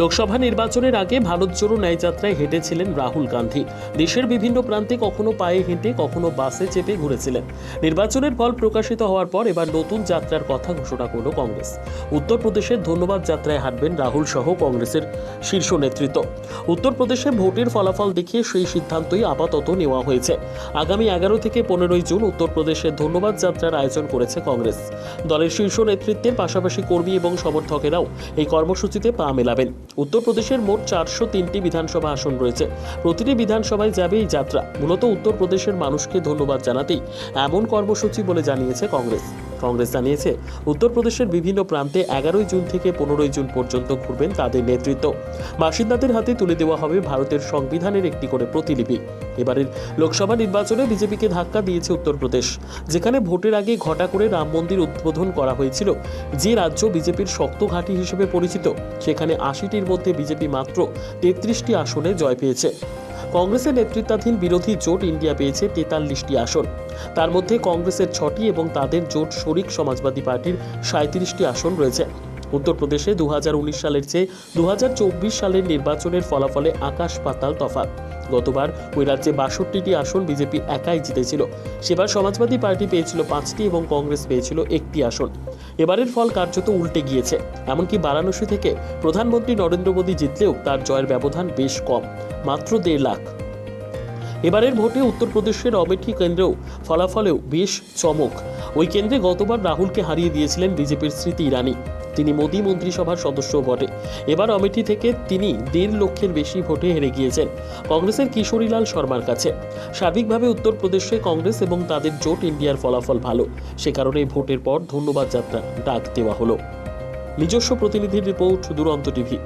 লোকসভা নির্বাচনের আগে ভারত জোড়ো ন্যায়যাত্রায় হেঁটেছিলেন রাহুল গান্ধী। দেশের বিভিন্ন প্রান্তে কখনো পায়ে হেঁটে, কখনো বাসে চেপে ঘুরেছিলেন। নির্বাচনের ফল প্রকাশিত হওয়ার পর এবার নতুন যাত্রার কথা ঘোষণা করল কংগ্রেস। উত্তরপ্রদেশের ধন্যবাদ যাত্রায় হাঁটবেন রাহুল সহ কংগ্রেসের শীর্ষ নেতৃত্ব। উত্তরপ্রদেশে ভোটের ফলাফল দেখিয়ে সেই সিদ্ধান্তই আপাতত নেওয়া হয়েছে। আগামী এগারো থেকে পনেরোই জুন উত্তরপ্রদেশে ধন্যবাদ যাত্রার আয়োজন করেছে কংগ্রেস। দলের শীর্ষ নেতৃত্বের পাশাপাশি কর্মী এবং সমর্থকেরাও এই কর্মসূচিতে পা মেলাবেন। উত্তরপ্রদেশের মোট চারশো তিনটি বিধানসভা আসন রয়েছে। প্রতিটি বিধানসভায় যাবে এই যাত্রা। মূলত উত্তরপ্রদেশের মানুষকে ধন্যবাদ জানাতেই এমন কর্মসূচি বলে জানিয়েছে কংগ্রেস। কংগ্রেস জানিয়েছে, উত্তরপ্রদেশের বিভিন্ন প্রান্তে এগারোই জুন থেকে পনেরোই জুন পর্যন্ত ঘুরবেন তাদের নেতৃত্ব। বাসিন্দাদের হাতে তুলে দেওয়া হবে ভারতের সংবিধানের একটি করে প্রতিলিপি। এবারের লোকসভা নির্বাচনে বিজেপিকে ধাক্কা দিয়েছে উত্তরপ্রদেশ, যেখানে ভোটের আগে ঘটা করে রাম মন্দির উদ্বোধন করা হয়েছিল, যে রাজ্য বিজেপির শক্ত ঘাঁটি হিসেবে পরিচিত। সেখানে আশিটির মধ্যে বিজেপি মাত্র তেত্রিশটি আসনে জয় পেয়েছে। কংগ্রেসের নেতৃত্বাধীন বিরোধী জোট ইন্ডিয়া পেয়েছে তেতাল্লিশটি আসন। তার মধ্যে কংগ্রেসের ছটি এবং তাদের জোট শরিক সমাজবাদী পার্টির সাঁত্রিশটি আসন রয়েছে। উত্তরপ্রদেশে দু হাজার উনিশ সালের চেয়ে দু হাজার চব্বিশ সালের নির্বাচনের ফলাফলে আকাশ পাতাল তফাৎ। গতবার ওই রাজ্যে বাষট্টিটি আসন বিজেপি একাই জিতেছিল। সেবার সমাজবাদী পার্টি পেয়েছিল পাঁচটি এবং কংগ্রেস পেয়েছিল একটি আসন। এবারের ফল কার্যত উল্টে গিয়েছে। এমনকি বারাণসী থেকে প্রধানমন্ত্রী নরেন্দ্র মোদী জিতলেও তার জয়ের ব্যবধান বেশ কম, মাত্র দেড় লাখ। এবারের ভোটে উত্তরপ্রদেশের অমেঠি কেন্দ্রেও ফলাফলেও বেশ চমক। ওই কেন্দ্রে গতবার রাহুলকে হারিয়ে দিয়েছিলেন বিজেপির স্মৃতি ইরানি। তিনি মোদী মন্ত্রিসভার সদস্য বটে। এবার অমেঠি থেকে তিনি দেড় লক্ষের বেশি ভোটে হেরে গিয়েছেন কংগ্রেসের কিশোরীলাল শর্মার কাছে। সার্বিকভাবে উত্তরপ্রদেশে কংগ্রেস এবং তাদের জোট ইন্ডিয়ার ফলাফল ভালো। সে কারণে ভোটের পর ধন্যবাদ যাত্রা ডাক দেওয়া হলো। নিজস্ব প্রতিনিধির রিপোর্ট, দুরন্ত টিভি।